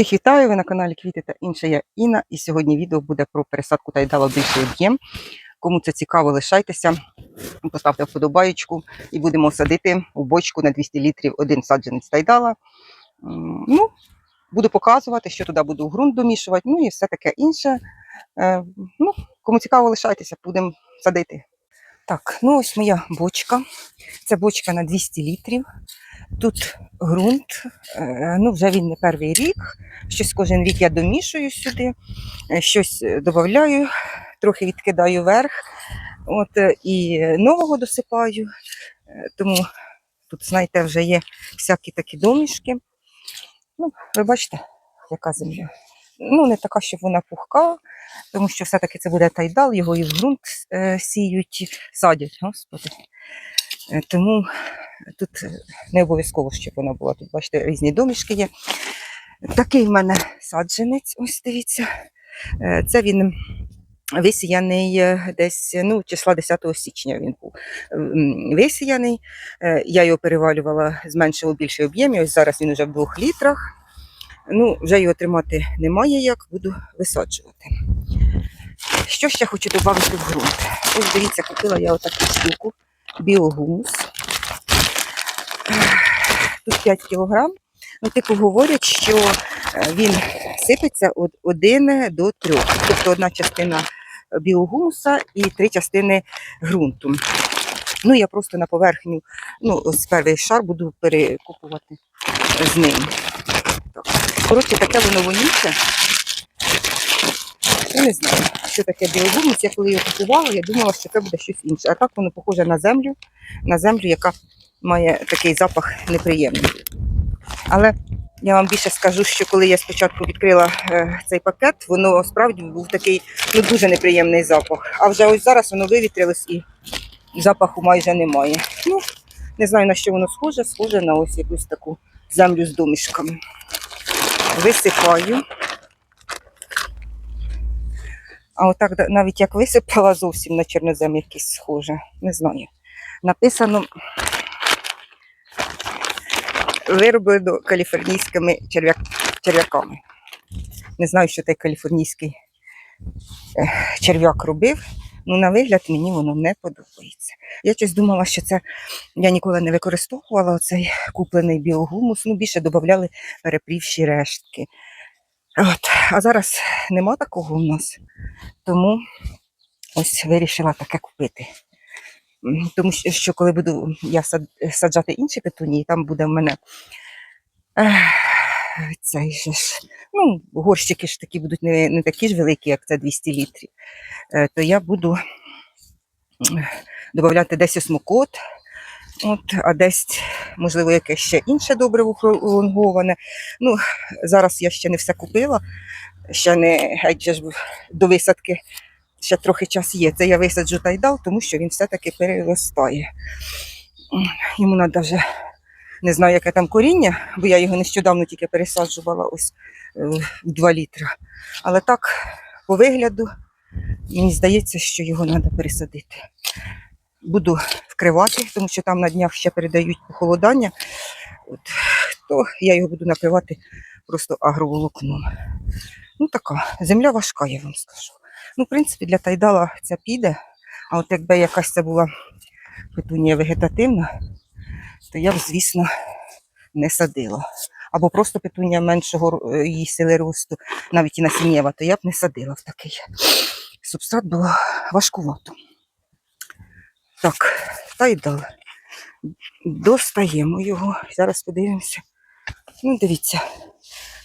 Всіх вітаю, ви на каналі Квіти та інше. Я Інна. І сьогодні відео буде про пересадку тайдала в більший об'єм. Кому це цікаво, лишайтеся, поставте вподобаєчку і будемо садити у бочку на 200 літрів один саджанець тайдала. Ну, буду показувати, що туди буду ґрунт домішувати, ну і все таке інше. Е, Ну, кому цікаво, лишайтеся, будемо садити. Так, ну ось моя бочка. Це бочка на 200 літрів. Тут ґрунт, е, ну вже він не перший рік. Щось кожен рік я домішую сюди, е, щось е, додаю, трохи відкидаю вверх. От, і нового досипаю. Тому тут, знаєте, вже є всякі такі домішки. Ну, ви бачите, яка земля. Ну, не така, щоб вона пухка, тому що все-таки це буде тайдал, його і в ґрунт сіють, садять, господи. Е, Тому тут е, не обов'язково, щоб вона була. Тут, бачите, різні домішки є. Такий в мене саджанець, ось дивіться. Е, Це він висіяний е, десь ну, числа 10 січня він був висіяний. Е, Я його перевалювала з меншого в більший об'єм. Ось зараз він вже в двох літрах. Ну, вже його тримати немає як, буду висаджувати. Що ще хочу додати в ґрунт? Ось дивіться, купила я отаку штуку, біогумус. Тут 5 кілограм. Ну, типу говорять, що е, він сипеться від 1 до 3. Тобто одна частина біогумуса і три частини ґрунту. Ну, я просто на поверхню, ну, ось перший шар буду перекупувати з ним. Так. Коротше, таке воно вонюче. Я не знаю, що таке біогумус. Я коли його купувала, я думала, що це буде щось інше. А так воно похоже на землю, на землю, яка має такий запах неприємний. Але я вам більше скажу, що коли я спочатку відкрила е, цей пакет, воно справді був такий ну, дуже неприємний запах. А вже ось зараз воно вивітрилось і запаху майже немає. Ну, не знаю на що воно схоже, схоже на ось якусь таку землю з домішками. Висипаю. А отак навіть як висипала зовсім на чорнозем якийсь схоже. Не знаю. Написано вироблено каліфорнійськими черв'як... черв'яками. Не знаю, що той каліфорнійський е, черв'як робив. Ну, на вигляд мені воно не подобається. Я щось думала, що це я ніколи не використовувала цей куплений біогумус. Ну, більше додавали перепрівші рештки. От. А зараз нема такого у нас. Тому ось вирішила таке купити. Тому що- коли буду я саджати інші петунії, там буде в мене цей ж, ну, горщики ж такі будуть не, не такі ж великі, як це 200 літрів, е, то я буду додати десь осмокот, от, а десь, можливо, якесь ще інше добриво пролонговане. Ну, зараз я ще не все купила, ще не геть до висадки ще трохи час є. Це я висаджу тайдал, тому що він все-таки переростає. Йому треба вже не знаю, яке там коріння, бо я його нещодавно тільки пересаджувала ось е, в 2 літра. Але так, по вигляду, мені здається, що його треба пересадити. Буду вкривати, тому що там на днях ще передають похолодання. От, то я його буду накривати просто агроволокном. Ну така, земля важка, я вам скажу. Ну, в принципі, для тайдала ця піде. А от якби якась це була петунія вегетативна, то я б, звісно, не садила. Або просто петунія меншого е, її сили росту, навіть і насіннєва, то я б не садила в такий. Субстрат було важкувато. Так, тайдал. Достаємо його. Зараз подивимося. Ну, дивіться.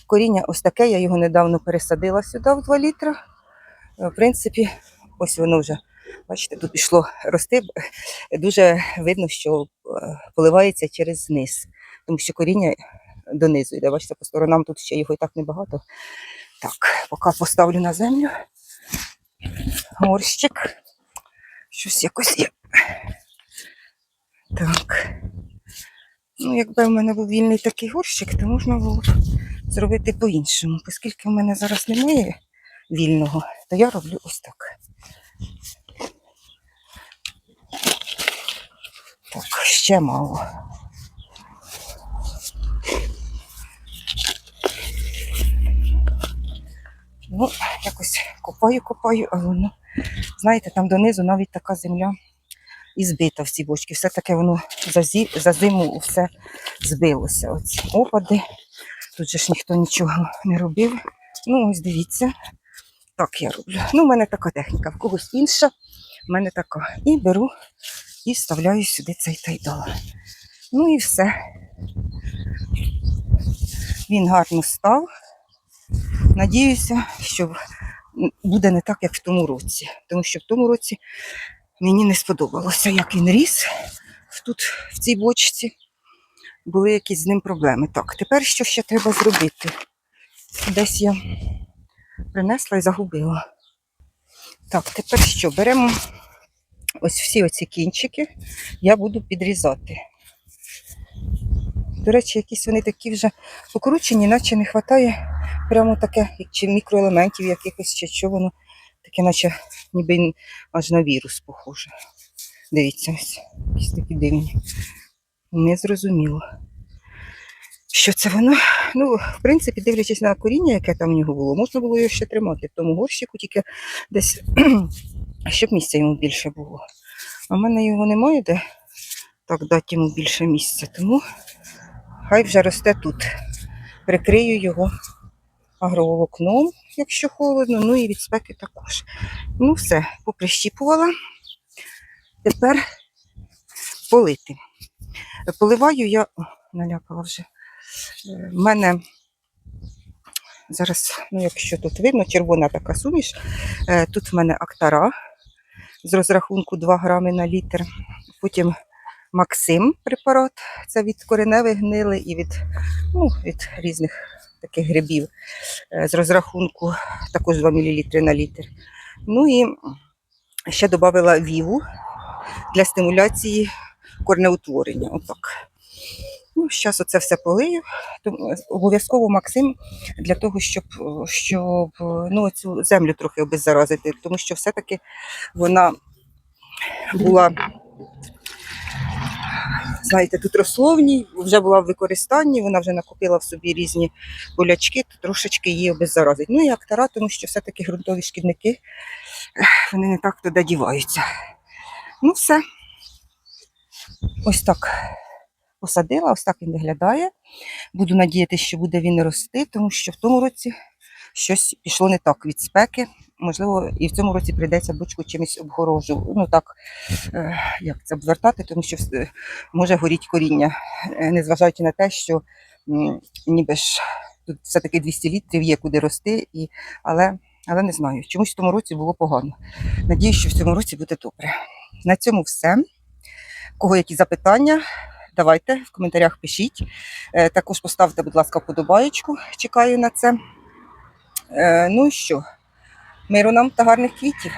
Коріння ось таке, я його недавно пересадила сюди в 2 літра. Е, В принципі, ось воно вже, бачите, тут пішло рости. Дуже видно, що е, поливається через низ, тому що коріння донизу йде. Бачите, по сторонам тут ще його і так небагато. Так, поки поставлю на землю. Горщик. Щось якось є. Так. Ну, якби в мене був вільний такий горщик, то можна було б зробити по-іншому. Оскільки в мене зараз немає вільного, то я роблю ось так. Так, ще мало. Ну, якось копаю, копаю, а воно, знаєте, там донизу навіть така земля і збита в цій бочці. Все таке воно за, зі, за зиму все збилося. Оці опади. Тут же ж ніхто нічого не робив. Ну, ось дивіться. Так я роблю. Ну, в мене така техніка, в когось інша, в мене така. І беру і вставляю сюди цей тайдал. Ну і все. Він гарно став. Надіюся, що буде не так, як в тому році. Тому що в тому році мені не сподобалося, як він ріс тут, в цій бочці. Були якісь з ним проблеми. Так, тепер що ще треба зробити? Десь я принесла і загубила. Так, тепер що? Беремо ось всі оці кінчики, я буду підрізати. До речі, якісь вони такі вже покручені, наче не вистачає прямо таке, чи мікроелементів якихось, чи що воно таке, наче ніби аж на вірус похоже. Дивіться, ось якісь такі дивні. Незрозуміло. Що це воно? Ну, в принципі, дивлячись на коріння, яке там в нього було, можна було його ще тримати в тому горщику, тільки десь, щоб місця йому більше було. А в мене його немає, де так дати йому більше місця. Тому хай вже росте тут. Прикрию його агроволокном, якщо холодно, ну і від спеки також. Ну, все, поприщіпувала. Тепер полити. Поливаю я, О, налякала вже. Е, В мене зараз, ну якщо тут видно, червона така суміш. Е, Тут в мене актара з розрахунку 2 грами на літр. Потім Максим препарат. Це від кореневих гнили і від, ну, від різних таких грибів. Е, З розрахунку також 2 мл на літр. Ну і ще додала віву для стимуляції корнеутворення. Отак. Ну, зараз оце все полию. Обов'язково Максим для того, щоб, щоб ну, цю землю трохи обеззаразити, тому що все-таки вона була, знаєте, тут росло в ній, вже була в використанні, вона вже накопила в собі різні болячки, то трошечки її обеззаразить. Ну і актара, тому що все-таки ґрунтові шкідники, вони не так туди діваються. Ну, все. Ось так посадила, ось так він виглядає. Буду надіятися, що буде він рости, тому що в тому році щось пішло не так від спеки. Можливо, і в цьому році прийдеться бочку чимось обгорожу. Ну так, е, як це обвертати, тому що може горіти коріння, Е, незважаючи на те, що ніби ж тут все-таки 200 літрів є куди рости, і, але, але не знаю. Чомусь в тому році було погано. Надіюсь, що в цьому році буде добре. На цьому все. Кого які запитання? Давайте в коментарях пишіть. Е, Також поставте, будь ласка, вподобаєчку. Чекаю на це. Ну і що? Миру нам та гарних квітів.